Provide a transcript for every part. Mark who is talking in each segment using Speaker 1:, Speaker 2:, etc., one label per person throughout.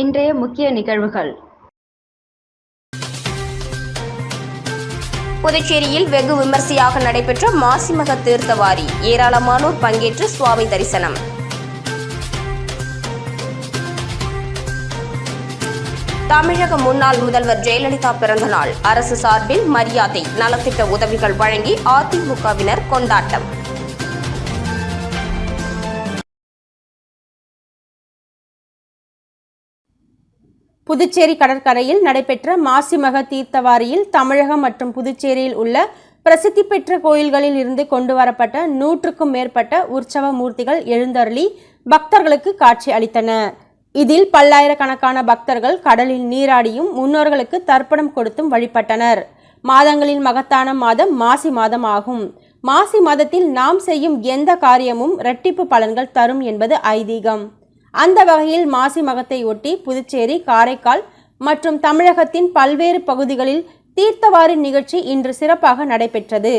Speaker 1: இன்றைய முக்கிய நிகழ்வுகள்.
Speaker 2: புதுச்சேரியில் வெகு விமர்சையாக நடைபெற்ற மாசிமக தீர்த்தவாரி ஏராளமானோர் பங்கேற்று சுவாமி தரிசனம். தமிழக முன்னாள் முதல்வர் ஜெயலலிதா பிறந்தநாள் அரசு சார்பில் மரியாதை நலத்திட்ட உதவிகள் வழங்கி அதிமுகவினர் கொண்டாட்டம்.
Speaker 3: புதுச்சேரி கடற்கரையில் நடைபெற்ற மாசிமக தீர்த்தவாரியில் தமிழகம் மற்றும் புதுச்சேரியில் உள்ள பிரசித்தி பெற்ற கோயில்களில் இருந்து கொண்டு வரப்பட்ட நூற்றுக்கும் மேற்பட்ட உற்சவ மூர்த்திகள் எழுந்தருளி பக்தர்களுக்கு காட்சி அளித்தன. இதில் பல்லாயிரக்கணக்கான பக்தர்கள் கடலில் நீராடியும் முன்னோர்களுக்கு தர்ப்பணம் கொடுத்தும் வழிபட்டனர். மாதங்களில் மகத்தான மாதம் மாசி மாதம் ஆகும். மாசி மாதத்தில் நாம் செய்யும் எந்த காரியமும் இரட்டிப்பு பலன்கள் தரும் என்பது ஐதீகம். அந்த வகையில் மாசி மகத்தை ஒட்டி புதுச்சேரி காரைக்கால் மற்றும் தமிழகத்தின் பல்வேறு பகுதிகளில் தீர்த்தவாரி நிகழ்ச்சி இன்று சிறப்பாக நடைபெற்றது.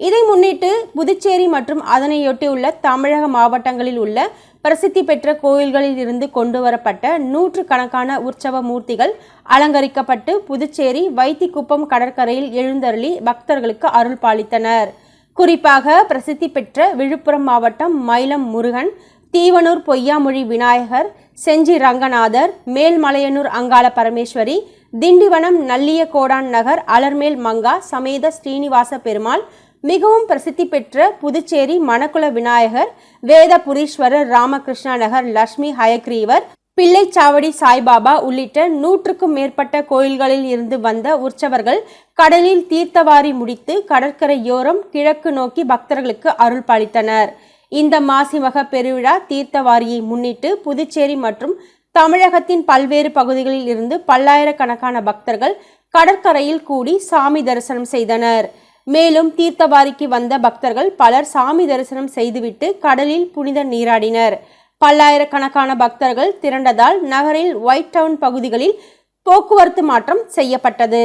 Speaker 3: இதை முன்னிட்டு புதுச்சேரி மற்றும் அதனையொட்டியுள்ள தமிழக மாவட்டங்களில் உள்ள பிரசித்தி பெற்ற கோயில்களில் இருந்து கொண்டு வரப்பட்ட நூற்று கணக்கான உற்சவ மூர்த்திகள் அலங்கரிக்கப்பட்டு புதுச்சேரி வைத்திக்குப்பம் கடற்கரையில் எழுந்தருளி பக்தர்களுக்கு அருள் பாலித்தனர். குறிப்பாக பிரசித்தி பெற்ற விழுப்புரம் மாவட்டம் மயிலம் முருகன் தீவனூர் பொய்யாமொழி விநாயகர் செஞ்சி ரங்கநாதர் மேல்மலையனூர் அங்காள பரமேஸ்வரி திண்டிவனம் நல்லிய கோடான் நகர் அலர்மேல் மங்கா சமேத ஸ்ரீனிவாச பெருமாள் மிகவும் பிரசித்தி பெற்ற புதுச்சேரி மணக்குள விநாயகர் வேதபுரீஸ்வரர் ராமகிருஷ்ணா நகர் லட்சுமி ஹயக்ரீவர் பிள்ளைச்சாவடி சாய்பாபா உள்ளிட்ட நூற்றுக்கும் மேற்பட்ட கோயில்களில் இருந்து வந்த உற்சவர்கள் கடலில் தீர்த்தவாரி முடித்து கடற்கரையோரம் கிழக்கு நோக்கி பக்தர்களுக்கு அருள் பாலித்தனர் இந்த மாசிமக பெருவிழா தீர்த்தவாரியை முன்னிட்டு புதுச்சேரி மற்றும் தமிழகத்தின் பல்வேறு பகுதிகளில் இருந்து பல்லாயிரக்கணக்கான பக்தர்கள் கடற்கரையில் கூடி சாமி தரிசனம் செய்தனர். மேலும் தீர்த்தவாரிக்கு வந்த பக்தர்கள் பலர் சாமி தரிசனம் செய்துவிட்டு கடலில் புனித நீராடினர். பல்லாயிரக்கணக்கான பக்தர்கள் திரண்டதால் நகரில் ஒயிட் டவுன் பகுதிகளில் போக்குவரத்து மாற்றம் செய்யப்பட்டது.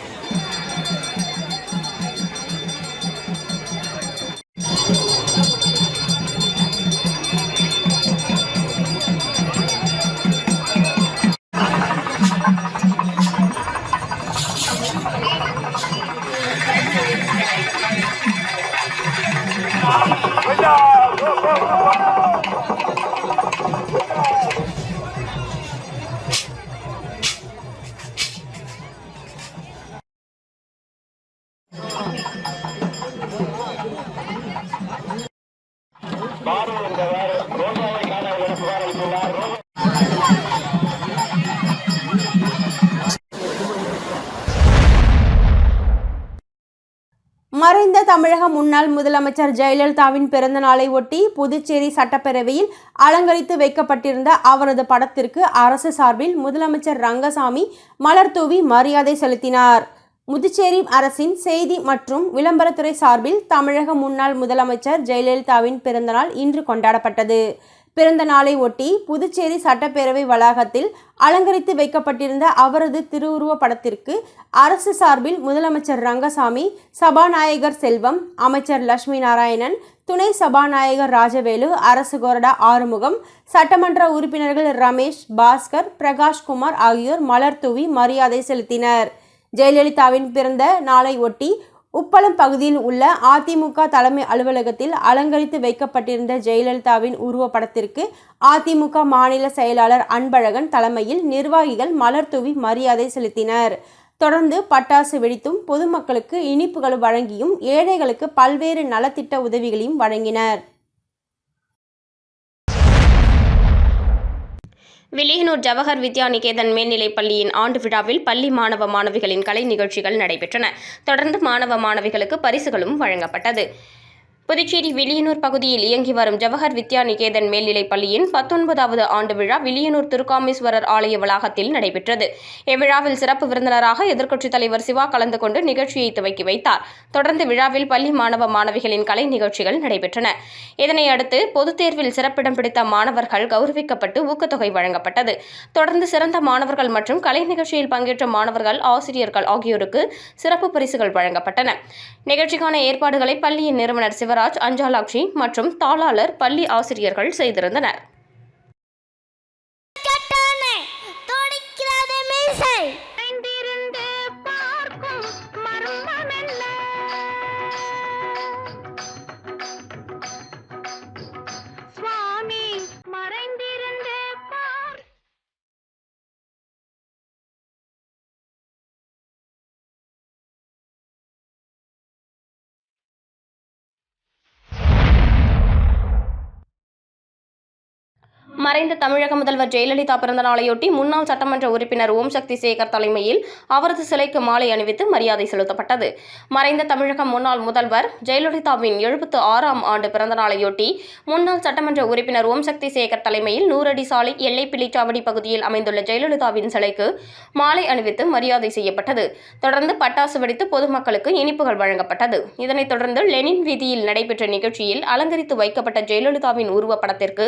Speaker 3: தமிழக முன்னாள் முதலமைச்சர் ஜெயலலிதாவின் பிறந்த நாளை ஒட்டி புதுச்சேரி சட்டப்பேரவையில் அலங்கரித்து வைக்கப்பட்டிருந்த அவரது படத்திற்கு அரசு சார்பில் முதலமைச்சர் ரங்கசாமி மலர் தூவி மரியாதை செலுத்தினார். புதுச்சேரி அரசின் செய்தி மற்றும் விளம்பரத்துறை சார்பில் தமிழக முன்னாள் முதலமைச்சர் ஜெயலலிதாவின் பிறந்தநாள் இன்று கொண்டாடப்பட்டது. பிறந்த நாளை ஒட்டி புதுச்சேரி சட்டப்பேரவை வளாகத்தில் அலங்கரித்து வைக்கப்பட்டிருந்த அவரது திருவுருவ படத்திற்கு அரசு சார்பில் முதலமைச்சர் ரங்கசாமி சபாநாயகர் செல்வம் அமைச்சர் லட்சுமி நாராயணன் துணை சபாநாயகர் ராஜவேலு அரசு கொறடா ஆறுமுகம் சட்டமன்ற உறுப்பினர்கள் ரமேஷ் பாஸ்கர் பிரகாஷ்குமார் ஆகியோர் மலர் தூவி மரியாதை செலுத்தினர். ஜெயலலிதாவின் பிறந்த நாளை ஒட்டி உப்பளம் பகுதியில் உள்ள அதிமுக தலைமை அலுவலகத்தில் அலங்கரித்து வைக்கப்பட்டிருந்த ஜெயலலிதாவின் உருவப்படத்திற்கு அதிமுக மாநில செயலாளர் அன்பழகன் தலைமையில் நிர்வாகிகள் மலர் தூவி மரியாதை செலுத்தினர். தொடர்ந்து பட்டாசு வெடித்தும் பொதுமக்களுக்கு இனிப்புகள் வழங்கியும் ஏழைகளுக்கு பல்வேறு நலத்திட்ட உதவிகளையும் வழங்கினர்.
Speaker 2: வில்லியனூர் ஜவஹர் வித்யா நிகேதன் மேல்நிலைப் பள்ளியின் ஆண்டு விழாவில் பள்ளி மாணவ மாணவிகளின் கலை நிகழ்ச்சிகள் நடைபெற்றன. தொடர்ந்து மாணவ மாணவிகளுக்கு பரிசுகளும் வழங்கப்பட்டது. புதுச்சேரி வில்லியனூர் பகுதியில் இயங்கி வரும் ஜவஹர் வித்யா நிகேதன் மேல்நிலைப் பள்ளியின் பத்தொன்பதாவது ஆண்டு விழா வில்லியனூர் திருக்காமேஸ்வரர் ஆலய வளாகத்தில் நடைபெற்றது. இவ்விழாவில் சிறப்பு விருந்தினராக எதிர்க்கட்சித் தலைவர் சிவா கலந்து கொண்டு நிகழ்ச்சியை துவக்கி வைத்தார். தொடர்ந்து விழாவில் பள்ளி மாணவ மாணவிகளின் கலை நிகழ்ச்சிகள் நடைபெற்றன. இதனை அடுத்து பொதுத் தேர்வில் சிறப்பிடம் பிடித்த மாணவர்கள் கௌரவிக்கப்பட்டு ஊக்கத்தொகை வழங்கப்பட்டது. தொடர்ந்து சிறந்த மாணவர்கள் மற்றும் கலை நிகழ்ச்சியில் பங்கேற்ற மாணவர்கள் ஆசிரியர்கள் ஆகியோருக்கு சிறப்பு பரிசுகள் வழங்கப்பட்டன. நிகழ்ச்சிக்கான ஏற்பாடுகளை பள்ளியின் நிறுவனர் சிவராஜ் அஞ்சாலாட்சி மற்றும் தாளாளர் பள்ளி ஆசிரியர்கள் செய்திருந்தனர். மறைந்த தமிழக முதல்வர் ஜெயலலிதா பிறந்த நாளையொட்டி முன்னாள் சட்டமன்ற உறுப்பினர் ஓம் சக்தி சேகர் தலைமையில் அவரது சிலைக்கு மாலை அணிவித்து மரியாதை செலுத்தப்பட்டது. மறைந்த தமிழக முன்னாள் முதல்வர் ஜெயலலிதாவின் எழுபத்து ஆறாம் ஆண்டு பிறந்த நாளையொட்டி முன்னாள் சட்டமன்ற உறுப்பினர் ஓம் சக்தி சேகர் தலைமையில் நூறடி சாலை எல்லைப்பிள்ளிச்சாவடி பகுதியில் அமைந்துள்ள ஜெயலலிதாவின் சிலைக்கு மாலை அணிவித்து மரியாதை செய்யப்பட்டது. தொடர்ந்து பட்டாசு வெடித்து பொதுமக்களுக்கு இனிப்புகள் வழங்கப்பட்டது. இதனைத் தொடர்ந்து லெனின் வீதியில் நடைபெற்ற நிகழ்ச்சியில் அலங்கரித்து வைக்கப்பட்ட ஜெயலலிதாவின் உருவப்படத்திற்கு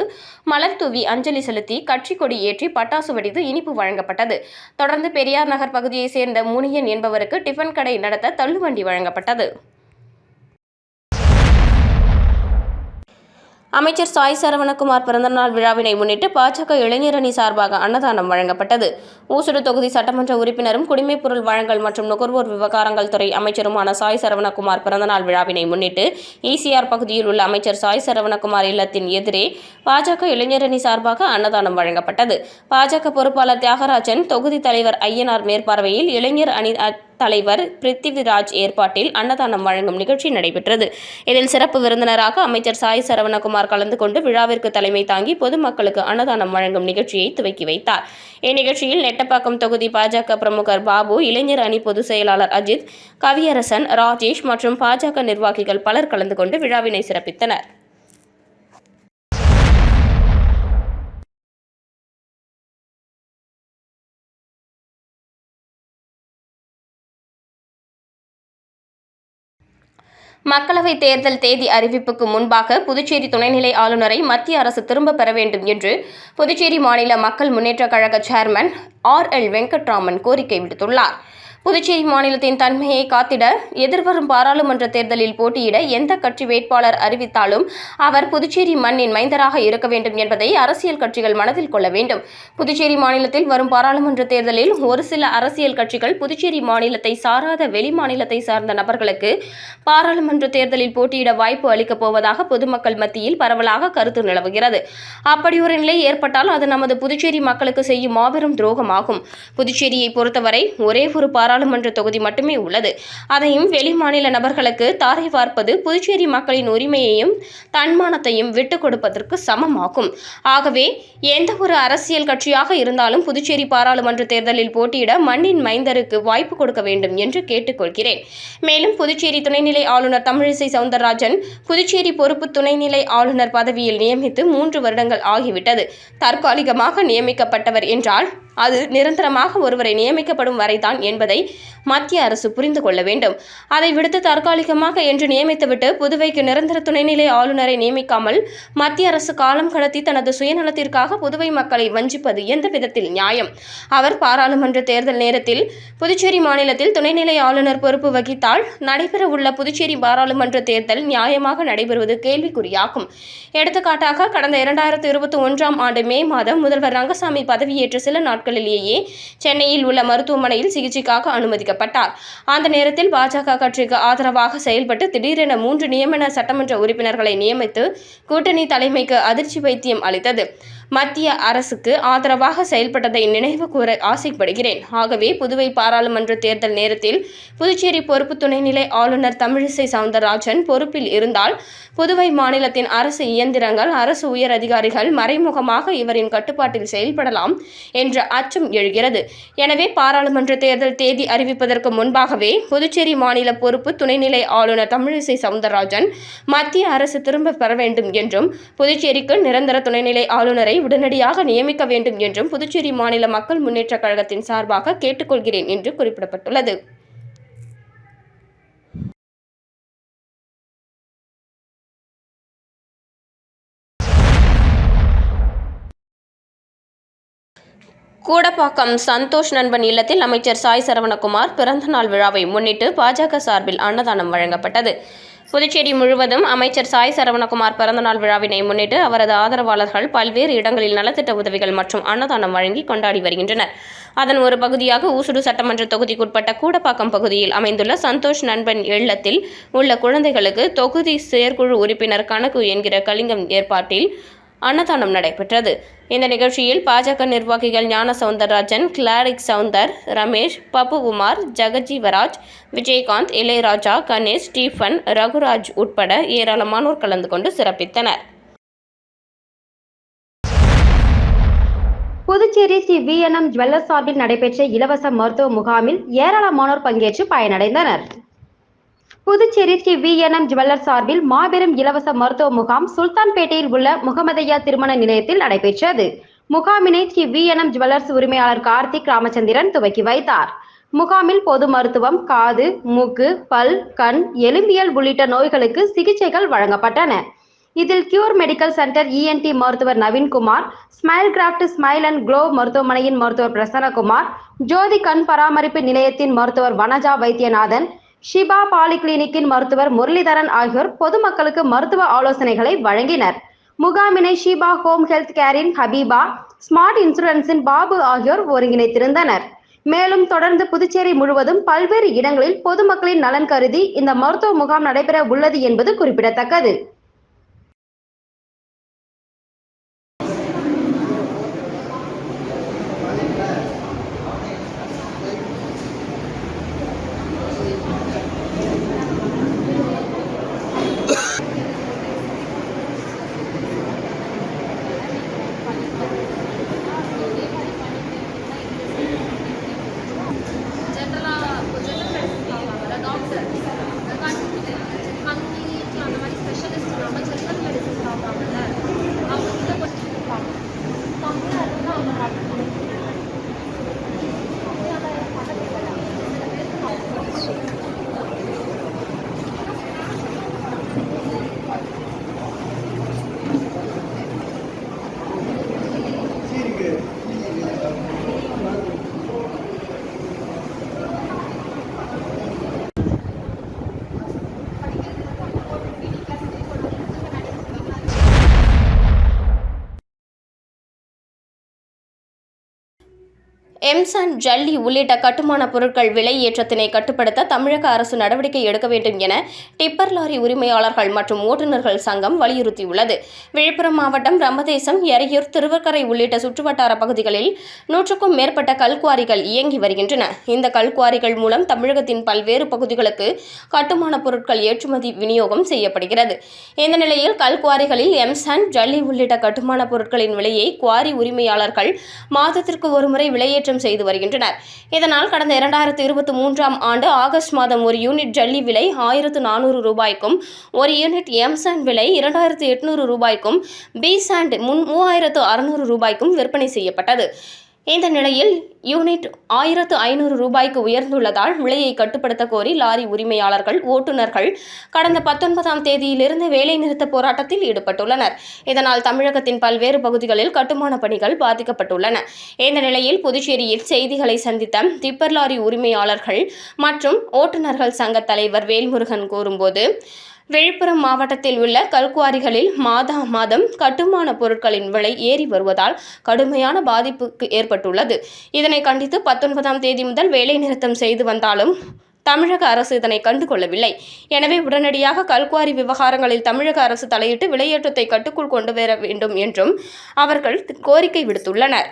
Speaker 2: மலர் தூவி அஞ்சலி செலுத்தி கட்சி கொடி ஏற்றி பட்டாசு வெடித்து இனிப்பு வழங்கப்பட்டது. தொடர்ந்து பெரியார் நகர் பகுதியைச் சேர்ந்த முனியன் என்பவருக்கு டிஃபன் கடை நடத்த தள்ளுவண்டி வழங்கப்பட்டது. அமைச்சர் சாய் சரவணகுமார் பிறந்தநாள் விழாவினை முன்னிட்டு பாஜக இளைஞரணி சார்பாக அன்னதானம் வழங்கப்பட்டது. ஊசுடு தொகுதி சட்டமன்ற உறுப்பினரும் குடிமைப்பொருள் வழங்கல் மற்றும் நுகர்வோர் விவகாரங்கள் துறை அமைச்சருமான சாய் சரவணகுமார் பிறந்தநாள் விழாவினை முன்னிட்டு ஈசிஆர் பகுதியில் உள்ள அமைச்சர் சாய் சரவணகுமார் இல்லத்தின் எதிரே பாஜக இளைஞரணி சார்பாக அன்னதானம் வழங்கப்பட்டது. பாஜக பொறுப்பாளர் தியாகராஜன் தொகுதி தலைவர் ஐயனார் மேற்பார்வையில் இளைஞர் அணி அ- தலைவர் பிருத்திவிராஜ் ஏற்பாட்டில் அன்னதானம் வழங்கும் நிகழ்ச்சி நடைபெற்றது. இதில் சிறப்பு விருந்தினராக அமைச்சர் சாய் சரவணகுமார் கலந்து கொண்டு விழாவிற்கு தலைமை தாங்கி பொதுமக்களுக்கு அன்னதானம் வழங்கும் நிகழ்ச்சியை துவக்கி வைத்தார். இந்நிகழ்ச்சியில் நெட்டப்பாக்கம் தொகுதி பாஜக பிரமுகர் பாபு இளைஞர் அணி பொதுச் செயலாளர் அஜித் கவியரசன் ராஜேஷ் மற்றும் பாஜக நிர்வாகிகள் பலர் கலந்து கொண்டு விழாவினை சிறப்பித்தனர். மக்களவைத் தேர்தல் தேதி அறிவிப்புக்கு முன்பாக புதுச்சேரி துணைநிலை ஆளுநரை மத்திய அரசு திரும்பப் பெற வேண்டும் என்று புதுச்சேரி மாநில மக்கள் முன்னேற்றக் கழக சேர்மன் ஆர் எல் வெங்கட்ராமன் கோரிக்கை விடுத்துள்ளார். புதுச்சேரி மாநிலத்தின் தன்மையை காத்திட எதிர்வரும் பாராளுமன்ற தேர்தலில் போட்டியிட எந்த கட்சி வேட்பாளர் அறிவித்தாலும் அவர் புதுச்சேரி மண்ணின் மைந்தராக இருக்க வேண்டும் என்பதை அரசியல் கட்சிகள் மனதில் கொள்ள வேண்டும். புதுச்சேரி மாநிலத்தில் வரும் பாராளுமன்ற தேர்தலில் ஒரு சில அரசியல் கட்சிகள் புதுச்சேரி மாநிலத்தை சாராத வெளி மாநிலத்தை சார்ந்த நபர்களுக்கு பாராளுமன்ற தேர்தலில் போட்டியிட வாய்ப்பு அளிக்கப் போவதாக பொதுமக்கள் மத்தியில் பரவலாக கருத்து நிலவுகிறது. அப்படி ஒரு நிலை ஏற்பட்டால் அது நமது புதுச்சேரி மக்களுக்கு செய்யும் மாபெரும் துரோகமாகும். புதுச்சேரியை பொறுத்தவரை ஒரே ஒரு பாராளுமன்ற தொகுதி மட்டுமே உள்ளது. அதையும் வெளிமாநில நபர்களுக்கு தாரை பார்ப்பது புதுச்சேரி மக்களின் உரிமையையும் தன்மானத்தையும் விட்டுக் கொடுப்பதற்கு சமமாகும். ஆகவே எந்த ஒரு அரசியல் கட்சியாக இருந்தாலும் புதுச்சேரி பாராளுமன்ற தேர்தலில் போட்டியிட மண்ணின் மைந்தருக்கு வாய்ப்பு கொடுக்க வேண்டும் என்று கேட்டுக்கொள்கிறேன். மேலும் புதுச்சேரி துணைநிலை ஆளுநர் தமிழிசை சவுந்தரராஜன் புதுச்சேரி பொறுப்பு துணைநிலை ஆளுநர் பதவியில் நியமித்து மூன்று வருடங்கள் ஆகிவிட்டது. தற்காலிகமாக நியமிக்கப்பட்டவர் என்றால் அது நிரந்தரமாக ஒருவரை நியமிக்கப்படும் வரைதான் என்பதை மத்திய அரசு புரிந்து கொள்ள வேண்டும். அதை விடுத்து தற்காலிகமாக என்று நியமித்துவிட்டு புதுவைக்கு நிரந்தர துணைநிலை ஆளுநரை நியமிக்காமல் மத்திய அரசு காலம் கடத்தி தனது சுயநலத்திற்காக புதுவை மக்களை வஞ்சிப்பது எந்த விதத்தில் நியாயம்? அவர் பாராளுமன்ற தேர்தல் நேரத்தில் புதுச்சேரி மாநிலத்தில் துணைநிலை ஆளுநர் பொறுப்பு வகித்தால் நடைபெறவுள்ள புதுச்சேரி பாராளுமன்ற தேர்தல் நியாயமாக நடைபெறுவது கேள்விக்குறியாகும். எடுத்துக்காட்டாக கடந்த இரண்டாயிரத்து இருபத்தி ஒன்றாம் ஆண்டு மே மாதம் முதல்வர் ரங்கசாமி பதவியேற்ற சில நாட்களிலேயே சென்னையில் உள்ள மருத்துவமனையில் சிகிச்சைக்காக அனுமதிக்கப்பட்டார். அந்த நேரத்தில் பாஜக கட்சிக்கு ஆதரவாக செயல்பட்டு திடீரென மூன்று நியமன சட்டமன்ற உறுப்பினர்களை நியமித்து கூட்டணி தலைமைக்கு அதிர்ச்சி வைத்தியம் அளித்தது. மத்திய அரசுக்கு ஆதரவாக செயல்பட்டதை நினைவு கூற ஆசைப்படுகிறேன். ஆகவே புதுவை பாராளுமன்ற தேர்தல் நேரத்தில் புதுச்சேரி பொறுப்பு துணைநிலை ஆளுநர் தமிழிசை சவுந்தரராஜன் பொறுப்பில் இருந்தால் புதுவை மாநிலத்தின் அரசு இயந்திரங்கள் அரசு உயர் அதிகாரிகள் மறைமுகமாக இவரின் கட்டுப்பாட்டில் செயல்படலாம் என்ற அச்சம் எழுகிறது. எனவே பாராளுமன்ற தேர்தல் தேதி அறிவிப்பதற்கு முன்பாகவே புதுச்சேரி மாநில பொறுப்பு துணைநிலை ஆளுநர் தமிழிசை சவுந்தரராஜன் மத்திய அரசு திரும்ப பெற வேண்டும் என்றும் புதுச்சேரிக்கு நிரந்தர துணைநிலை ஆளுநரை உடனடியாக நியமிக்க வேண்டும் என்றும் புதுச்சேரி மாநில மக்கள் முன்னேற்றக் கழகத்தின் சார்பாக கேட்டுக்கொள்கிறேன் என்று குறிப்பிடப்பட்டுள்ளது. கூடப்பாக்கம் சந்தோஷ் நண்பன் இல்லத்தில் அமைச்சர் சாய் சரவணகுமார் பிறந்தநாள் விழாவை முன்னிட்டு பாஜக சார்பில் அன்னதானம் வழங்கப்பட்டது. புதுச்சேரி முழுவதும் அமைச்சர் சாய் சரவணகுமார் பிறந்தநாள் விழாவினை முன்னிட்டு அவரது ஆதரவாளர்கள் பல்வேறு இடங்களில் நலத்திட்ட உதவிகள் மற்றும் அன்னதானம் வழங்கி கொண்டாடி வருகின்றனர். அதன் ஒரு பகுதியாக ஊசுடு சட்டமன்ற தொகுதிக்குட்பட்ட கூடப்பாக்கம் பகுதியில் அமைந்துள்ள சந்தோஷ் நண்பன் இல்லத்தில் உள்ள குழந்தைகளுக்கு தொகுதி செயற்குழு உறுப்பினர் கணக்கு என்கிற கலிங்கம் ஏற்பாட்டில் அன்னதானம் நடைபெற்றது. இந்த நிகழ்ச்சியில் பாஜக நிர்வாகிகள் ஞான சவுந்தரராஜன் கிளாரிக் சவுந்தர் ரமேஷ் பப்புகுமார் ஜெகஜீவராஜ் விஜயகாந்த் இளையராஜா கணேஷ் ஸ்டீஃபன் ரகுராஜ் உட்பட ஏராளமானோர் கலந்து கொண்டு சிறப்பித்தனர்.
Speaker 4: புதுச்சேரி ஸ்ரீ விஎன்எம் ஜுவல்லர்ஸ் சார்பில் நடைபெற்ற இலவச மருத்துவ முகாமில் ஏராளமானோர் பங்கேற்று பயனடைந்தனர். புதுச்சேரி ஸ்ரீ விஎனம் ஜுவல்லர் சார்பில் மாபெரும் இலவச மருத்துவ முகாம் சுல்தான்பேட்டையில் உள்ள முகமதையா திருமண நிலையத்தில் நடைபெற்றது. முகாமினை ஸ்ரீ விஎன்எம் ஜுவல்லர்ஸ் உரிமையாளர் கார்த்திக் ராமச்சந்திரன் துவக்கி வைத்தார். முகாமில் பொது மருத்துவம் காது மூக்கு பல் கண் எலும்பியல் உள்ளிட்ட நோய்களுக்கு சிகிச்சைகள் வழங்கப்பட்டன. இதில் கியூர் மெடிக்கல் சென்டர் இஎன்டி மருத்துவர் Naveenkumar smile craft smile and glow மருத்துவமனையின் மருத்துவர் பிரசன்னகுமார் ஜோதி கண் பராமரிப்பு நிலையத்தின் மருத்துவர் வனஜா வைத்தியநாதன் ஷிபா பாலிகிளினிக்கின் மருத்துவர் முரளிதரன் ஆகியோர் பொதுமக்களுக்கு மருத்துவ ஆலோசனைகளை வழங்கினர். முகாமினை ஷிபா ஹோம் ஹெல்த் கேரின் ஹபீபா ஸ்மார்ட் இன்சூரன்ஸின் பாபு ஆகியோர் ஒருங்கிணைத்திருந்தனர். மேலும் தொடர்ந்து புதுச்சேரி முழுவதும் பல்வேறு இடங்களில் பொதுமக்களின் நலன் கருதி இந்த மருத்துவ முகாம் நடைபெற உள்ளது என்பது குறிப்பிடத்தக்கது.
Speaker 2: எம்சான் ஜல்லி உள்ளிட்ட கட்டுமான பொருட்கள் விலை ஏற்றத்தினை கட்டுப்படுத்த தமிழக அரசு நடவடிக்கை எடுக்க வேண்டும் என டிப்பர் லாரி உரிமையாளர்கள் மற்றும் ஓட்டுநர்கள் சங்கம் வலியுறுத்தியுள்ளது. விழுப்புரம் மாவட்டம் ரமதேசம் எறையூர் திருவக்கரை உள்ளிட்ட சுற்றுவட்டார பகுதிகளில் நூற்றுக்கும் மேற்பட்ட கல்குவாரிகள் இயங்கி வருகின்றன. இந்த கல்குவாரிகள் மூலம் தமிழகத்தின் பல்வேறு பகுதிகளுக்கு கட்டுமான பொருட்கள் ஏற்றுமதி விநியோகம் செய்யப்படுகிறது. இந்த நிலையில் கல்குவாரிகளில் எம்சான் ஜல்லி உள்ளிட்ட கட்டுமான பொருட்களின் விலையை குவாரி உரிமையாளர்கள் மாதத்திற்கு ஒருமுறை விலையேற்ற விலையேற்றம் செய்து வருகின்றனர். இதனால் கடந்த இரண்டாயிரத்து இருபத்தி மூன்றாம் ஆண்டு ஆகஸ்ட் மாதம் ஒரு யூனிட் ஜல்லி விலை ஆயிரத்து நானூறு ரூபாய்க்கும் ஒரு யூனிட் எம்சாண்ட் விலை இரண்டாயிரத்து எட்நூறு ரூபாய்க்கும் பி சாண்ட் முன் மூவாயிரத்து அறுநூறு ரூபாய்க்கும் விற்பனை செய்யப்பட்டது. இந்த நிலையில் யூனிட் ஆயிரத்து ஐநூறு ரூபாய்க்கு உயர்ந்துள்ளதால் விலையை கட்டுப்படுத்த கோரி லாரி உரிமையாளர்கள் ஓட்டுநர்கள் கடந்த பத்தொன்பதாம் தேதியிலிருந்து வேலைநிறுத்த போராட்டத்தில் ஈடுபட்டுள்ளனர். இதனால் தமிழகத்தின் பல்வேறு பகுதிகளில் கட்டுமான பணிகள் பாதிக்கப்பட்டுள்ளன. இந்த நிலையில் புதுச்சேரியில் செய்திகளை சந்தித்த திப்பர் லாரி உரிமையாளர்கள் மற்றும் ஓட்டுநர்கள் சங்க தலைவர் வேல்முருகன் கூறும்போது விழுப்புரம் மாவட்டத்தில் உள்ள கல்குவாரிகளில் மாதா மாதம் கட்டுமான பொருட்களின் விலை ஏறி வருவதால் கடுமையான பாதிப்புக்கு ஏற்பட்டுள்ளது. இதனை கண்டித்து பத்தொன்பதாம் தேதி முதல் வேலைநிறுத்தம் செய்து வந்தாலும் தமிழக அரசு இதனை கண்டுகொள்ளவில்லை. எனவே உடனடியாக கல்குவாரி விவகாரங்களில் தமிழக அரசு தலையிட்டு விலையேற்றத்தை கட்டுக்குள் கொண்டு வர வேண்டும் என்றும் அவர்கள் கோரிக்கை விடுத்துள்ளனர்.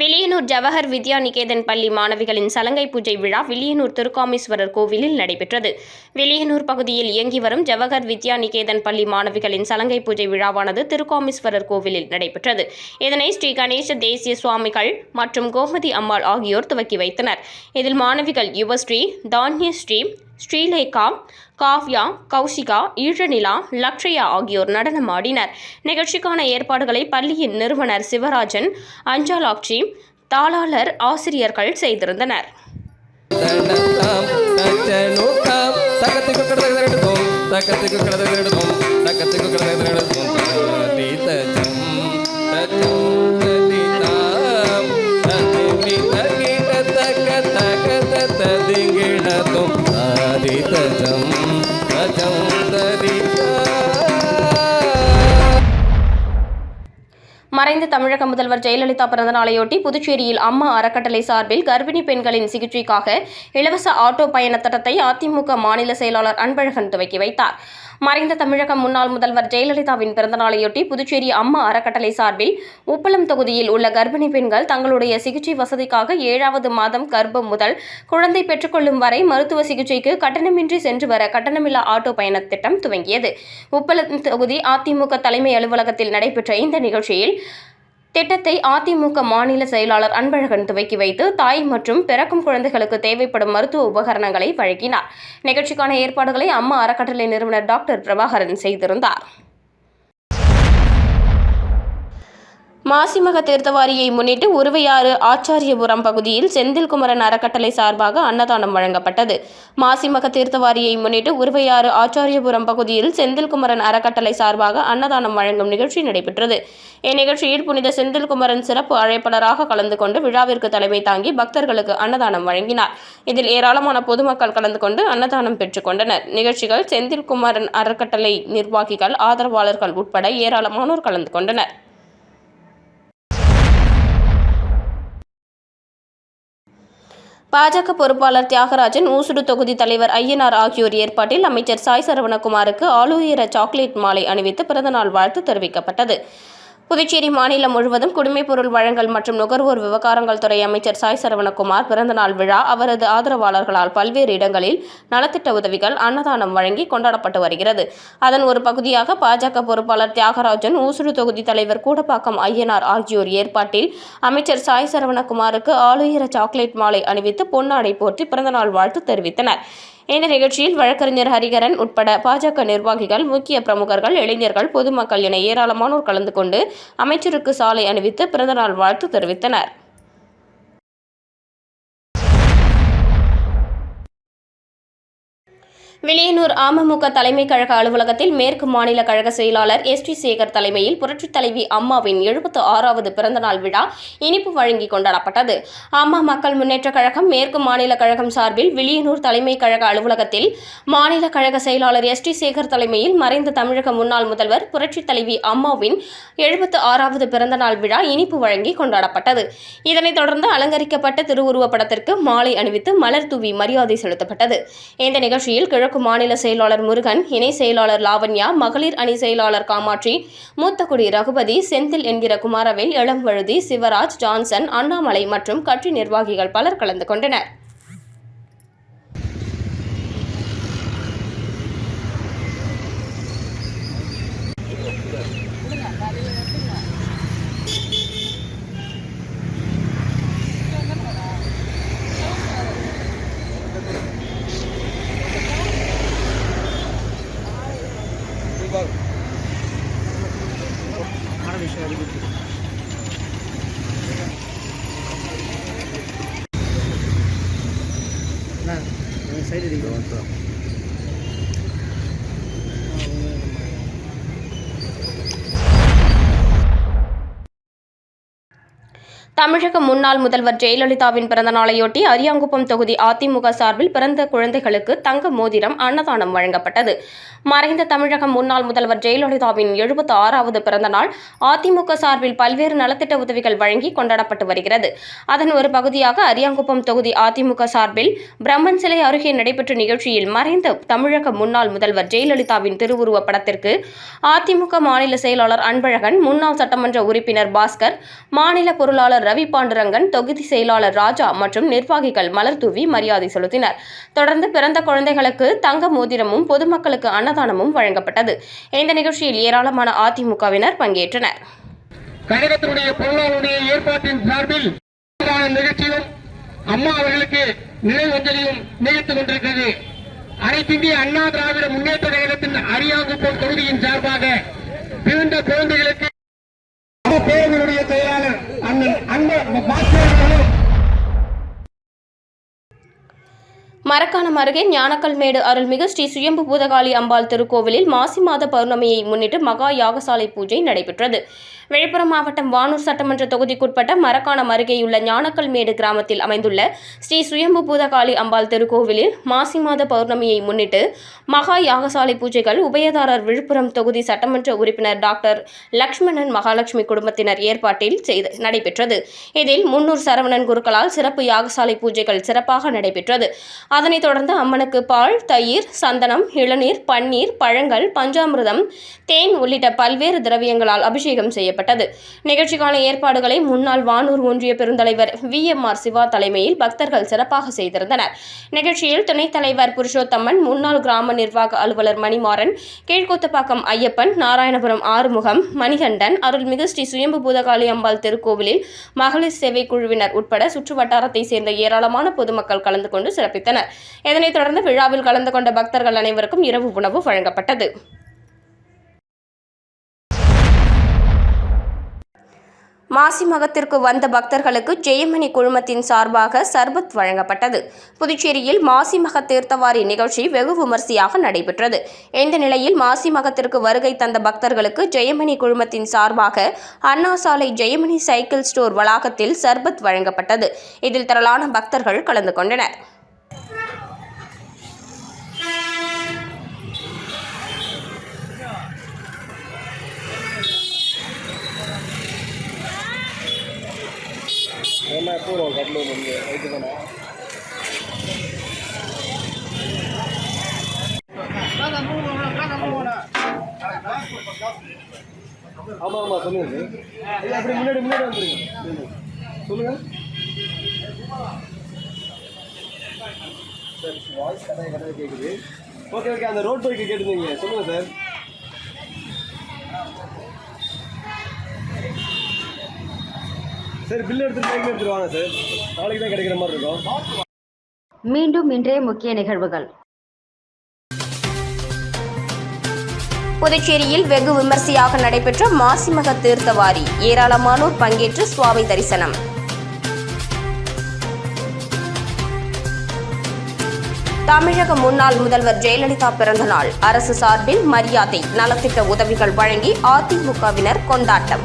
Speaker 2: வெளியனூர் ஜவஹர் வித்யா நிகேதன் பள்ளி மாணவிகளின் சலங்கை பூஜை விழா வெளியனூர் திருக்காமீஸ்வரர் கோவிலில் நடைபெற்றது. வெளியனூர் பகுதியில் இயங்கி வரும் ஜவஹர் வித்யா நிகேதன் பள்ளி மாணவிகளின் சலங்கை பூஜை விழாவானது திருக்காமீஸ்வரர் கோவிலில் நடைபெற்றது. இதனை ஸ்ரீ கணேச தேசிய சுவாமிகள் மற்றும் கோமதி அம்மாள் ஆகியோர் துவக்கி வைத்தனர். இதில் மாணவிகள் யுவஸ்ரீ தான்யஸ்ரீ ஸ்ரீலேகா காவ்யா கௌஷிகா ஈழநிலா லக்ஷயா ஆகியோர் நடனமாடினர் நிகழ்ச்சிக்கான ஏற்பாடுகளை பள்ளியின் நிறுவனர் சிவராஜன் அஞ்சாலாட்சி தாளாளர் ஆசிரியர்கள் செய்திருந்தனர்
Speaker 5: దండం
Speaker 2: மறைந்த தமிழக முதல்வர் ஜெயலலிதா பிறந்தநாளையொட்டி புதுச்சேரியில் அம்மா அறக்கட்டளை சார்பில் கர்ப்பிணி பெண்களின் சிகிச்சைக்காக இலவச ஆட்டோ பயண திட்டத்தை அதிமுக மாநில செயலாளர் அன்பழகன் துவக்கி வைத்தார். மறைந்த தமிழக முன்னாள் முதல்வர் ஜெயலலிதாவின் பிறந்தநாளையொட்டி புதுச்சேரி அம்மா அறக்கட்டளை சார்பில் உப்பளம் தொகுதியில் உள்ள கர்ப்பிணி பெண்கள் தங்களுடைய சிகிச்சை வசதிக்காக ஏழாவது மாதம் கர்ப்பம் முதல் குழந்தை பெற்றுக்கொள்ளும் வரை மருத்துவ சிகிச்சைக்கு கட்டணமின்றி சென்று வர கட்டணமில்லா ஆட்டோ பயண திட்டம் துவங்கியது. உப்பளம் தொகுதி அதிமுக தலைமை அலுவலகத்தில் நடைபெற்ற இந்த நிகழ்ச்சியில் திட்டத்தை அதிமுக மாநில செயலாளர் அன்பழகன் துவக்கி வைத்து தாய் மற்றும் பிறக்கும் குழந்தைகளுக்கு தேவைப்படும் மருத்துவ உபகரணங்களை வழங்கினார். நிகழ்ச்சிக்கான ஏற்பாடுகளை அம்மா அறக்கட்டளை நிறுவனர் டாக்டர் பிரபாகரன் செய்திருந்தார். மாசிமக தீர்த்தவாரியை முன்னிட்டு உருவையாறு ஆச்சாரியபுரம் பகுதியில் செந்தில்குமரன் அறக்கட்டளை சார்பாக அன்னதானம் வழங்கப்பட்டது. மாசிமக தீர்த்தவாரியை முன்னிட்டு உருவையாறு ஆச்சாரியபுரம் பகுதியில் செந்தில்குமரன் அறக்கட்டளை சார்பாக அன்னதானம் வழங்கும் நிகழ்ச்சி நடைபெற்றது. இந்நிகழ்ச்சியில் புனித செந்தில்குமரன் சிறப்பு அழைப்பாளராக கலந்து கொண்டு விழாவிற்கு தலைமை தாங்கி பக்தர்களுக்கு அன்னதானம் வழங்கினார். இதில் ஏராளமான பொதுமக்கள் கலந்து கொண்டு அன்னதானம் பெற்றுக் கொண்டனர். நிகழ்ச்சிகள் செந்தில்குமரன் அறக்கட்டளை நிர்வாகிகள் ஆதரவாளர்கள் உட்பட ஏராளமானோர் கலந்து கொண்டனர். பாஜக பொறுப்பாளர் தியாகராஜன் ஊசுடு தொகுதி தலைவர் ஐயனார் ஆகியோர் ஏற்பாட்டில் அமைச்சர் சாய் சரவணகுமாருக்கு ஆளுயர சாக்லேட் மாலை அணிவித்து பிறந்தநாள் வாழ்த்து தெரிவிக்கப்பட்டது. புதுச்சேரி மாநிலம் முழுவதும் குடிமைப்பொருள் வழங்கல் மற்றும் நுகர்வோர் விவகாரங்கள் துறை அமைச்சர் சாய் சரவணகுமார் பிறந்தநாள் விழா அவரது ஆதரவாளர்களால் பல்வேறு இடங்களில் நலத்திட்ட உதவிகள் அன்னதானம் வழங்கி கொண்டாடப்பட்டு வருகிறது. அதன் ஒரு பகுதியாக பாஜக பொறுப்பாளர் தியாகராஜன் ஊசுடு தொகுதி தலைவர் கூடப்பாக்கம் ஐயனார் ஆகியோர் ஏற்பாட்டில் அமைச்சர் சாய் சரவணகுமாருக்கு ஆளுயர சாக்லேட் மாலை அணிவித்து பொன்னாடை போர்த்தி பிறந்தநாள் வாழ்த்து தெரிவித்தனர். இந்த நிகழ்ச்சியில் வழக்கறிஞர் ஹரிகரன் உட்பட பாஜக நிர்வாகிகள் முக்கிய பிரமுகர்கள் இளைஞர்கள் பொதுமக்கள் என ஏராளமானோர் கலந்து கொண்டு அமைச்சருக்கு சாலை அணிவித்து பிறந்தநாள் வாழ்த்து தெரிவித்தனர். வில்லியனூர் அமமுக தலைமை கழக அலுவலகத்தில் மேற்கு மாநில கழக செயலாளர் எஸ் டி சேகர் தலைமையில் புரட்சித் தலைவி அம்மாவின் எழுபத்து ஆறாவது பிறந்தநாள் விழா இனிப்பு வழங்கி கொண்டாடப்பட்டது. அம்மா மக்கள் முன்னேற்ற கழகம் மேற்கு மாநில கழகம் சார்பில் வில்லியனூர் தலைமை கழக அலுவலகத்தில் மாநில கழக செயலாளர் எஸ் டி சேகர் தலைமையில் மறைந்த தமிழக முன்னாள் முதல்வர் புரட்சித் தலைவி அம்மாவின் எழுபத்து ஆறாவது பிறந்தநாள் விழா இனிப்பு வழங்கி கொண்டாடப்பட்டது. இதனைத் தொடர்ந்து அலங்கரிக்கப்பட்ட திருவுருவப் படத்திற்கு மாலை அணிவித்து மலர் தூவி மரியாதை செலுத்தப்பட்டது. இந்த நிகழ்ச்சியில் கிழக்கு மாநில செயலாளர் முருகன் இணை செயலாளர் லாவண்யா மகளிர் அணி செயலாளர் காமாட்சி மூத்தக்குடி ரகுபதி செந்தில் என்கிற குமாரவேல் இளம்வழுதி சிவராஜ் ஜான்சன் அண்ணாமலை மற்றும் கட்சி நிர்வாகிகள் பலர் கலந்து கொண்டனர். না সাইডে দিকে தமிழக முன்னாள் முதல்வர் ஜெயலலிதாவின் பிறந்தநாளையொட்டி அரியாங்குப்பம் தொகுதி அதிமுக சார்பில் பிறந்த குழந்தைகளுக்கு தங்க மோதிரம் அன்னதானம் வழங்கப்பட்டது. மறைந்த தமிழக முன்னாள் முதல்வர் ஜெயலலிதாவின் எழுபத்தி ஆறாவது பிறந்த நாள் அதிமுக சார்பில் பல்வேறு நலத்திட்ட உதவிகள் வழங்கி கொண்டாடப்பட்டு வருகிறது. அதன் ஒரு பகுதியாக அரியாங்குப்பம் தொகுதி அதிமுக சார்பில் பிரம்மன் சிலை அருகே நடைபெற்ற நிகழ்ச்சியில் மறைந்த தமிழக முன்னாள் முதல்வர் ஜெயலலிதாவின் திருவுருவப் படத்திற்கு அதிமுக மாநில செயலாளர் அன்பழகன் முன்னாள் சட்டமன்ற உறுப்பினர் பாஸ்கர் மாநில பொருளாளர் ரவி பாண்டுரங்கன் தொகுதி செயலாளர் ராஜா மற்றும் நிர்வாகிகள் மலர் தூவி மரியாதை செலுத்தினர். தொடர்ந்து பிறந்த குழந்தைகளுக்கு தங்க மோதிரமும் பொதுமக்களுக்கு அன்னதானமும் வழங்கப்பட்டது. இந்த நிகழ்ச்சியில் ஏராளமான அதிமுகவினர் பங்கேற்றனர்.
Speaker 6: கழகத்தினுடைய பொருளாளருடைய ஏற்பாட்டின் சார்பில் இந்த அம்மா அவர்களுக்கு நினைவஞ்சலியும் நிகழ்த்துக் கொண்டிருக்கிறது. அனைத்திந்திய அண்ணா திராவிட முன்னேற்ற கழகத்தின் அரியாங்குப்பம் தொகுதியின் சார்பாக பிறந்த குழந்தைகளுக்கு பேரவையுடைய செயலாளர் அண்ணன் அன்ப
Speaker 2: மரக்காணம் அருகே ஞானக்கல்மேடு அருள்மிகு ஸ்ரீ சுயம்பு பூதகாளி அம்பாள் திருக்கோவிலில் மாசி மாத பௌர்ணமியை முன்னிட்டு மகா யாகசாலை பூஜை நடைபெற்றது. விழுப்புரம் மாவட்டம் வானூர் சட்டமன்ற தொகுதிக்குட்பட்ட மரக்காணம் அருகேயுள்ள ஞானக்கல்மேடு கிராமத்தில் அமைந்துள்ள ஸ்ரீ சுயம்பு பூதகாளி அம்பாள் திருக்கோவிலில் மாசி மாத பௌர்ணமியை முன்னிட்டு மகா யாகசாலை பூஜைகள் உபயதாரர் விழுப்புரம் தொகுதி சட்டமன்ற உறுப்பினர் டாக்டர் லக்ஷ்மணன் மகாலட்சுமி குடும்பத்தினர் ஏற்பாட்டில் செய்து நடைபெற்றது. இதில் முன்னூர் சரவணன் குருக்களால் சிறப்பு யாகசாலை பூஜைகள் சிறப்பாக நடைபெற்றது. அதனைத் தொடர்ந்து அம்மனுக்கு பால் தயிர் சந்தனம் இளநீர் பன்னீர் பழங்கள் பஞ்சாமிர்தம் தேன் உள்ளிட்ட பல்வேறு திரவியங்களால் அபிஷேகம் செய்யப்பட்டது. நிகழ்ச்சிக்கான ஏற்பாடுகளை முன்னாள் வானூர் ஒன்றிய பெருந்தலைவர் வி. எம். ஆர். சிவா தலைமையில் பக்தர்கள் சிறப்பாக செய்திருந்தனர். நிகழ்ச்சியில் துணைத் தலைவர் புருஷோத்தம்மன் முன்னாள் கிராம நிர்வாக அலுவலர் மணிமாறன் கீழ்கூத்தப்பாக்கம் ஐயப்பன் நாராயணபுரம் ஆறுமுகம் மணிகண்டன் அருள்மிகு ஸ்ரீ சுயம்பு பூதகாளி அம்பாள் திருக்கோவிலில் மகளிர் சேவை குழுவினர் உட்பட சுற்று வட்டாரத்தை சேர்ந்த ஏராளமான பொதுமக்கள் கலந்து கொண்டு சிறப்பித்தனர். இதனைத் தொடர்ந்து விழாவில் கலந்து கொண்ட பக்தர்கள் அனைவருக்கும் இரவு உணவு வழங்கப்பட்டது. மாசி மகத்திற்கு வந்த பக்தர்களுக்கு ஜெயமணி குழுமத்தின் சார்பாக சர்பத் வழங்கப்பட்டது. புதுச்சேரியில் மாசி மக தீர்த்தவாரி நிகழ்ச்சி வெகு விமர்சையாக நடைபெற்றது. இந்த நிலையில் மாசி மகத்திற்கு வருகை தந்த பக்தர்களுக்கு ஜெயமணி குழுமத்தின் சார்பாக அண்ணா சாலை ஜெயமணி சைக்கிள் ஸ்டோர் வளாகத்தில் சர்பத் வழங்கப்பட்டது. இதில் திரளான பக்தர்கள் கலந்து கொண்டனர்.
Speaker 5: ஆமாம் ஆமாம் சொல்லுங்க சார் இல்ல அப்படி முன்னாடி முன்னாடி வந்துருங்க. சொல்லுங்க. சார் வாய்ஸ் கட்டாய கட்டாய கேட்குது ஓகே ஓகே அந்த ரோட் பைக்கு கேட்டுருந்தீங்க. சொல்லுங்கள் சார். சரி பில் எடுத்துட்டு பைக் எடுத்துட்டு வாங்க சார் நாளைக்கு தான் கிடைக்கிற மாதிரி இருக்கும்.
Speaker 4: மீண்டும் இன்றைய முக்கிய நிகழ்வுகள்.
Speaker 2: புதுச்சேரியில் வெகு விமர்சையாக நடைபெற்ற மாசிமக தீர்த்தவாரி ஏராளமானோர் பங்கேற்று சுவாமி தரிசனம். தமிழக முன்னாள் முதல்வர் ஜெயலலிதா பிறந்தநாள். அரசு சார்பில் மரியாதை நலத்திட்ட உதவிகள் வழங்கி அதிமுகவினர் கொண்டாட்டம்.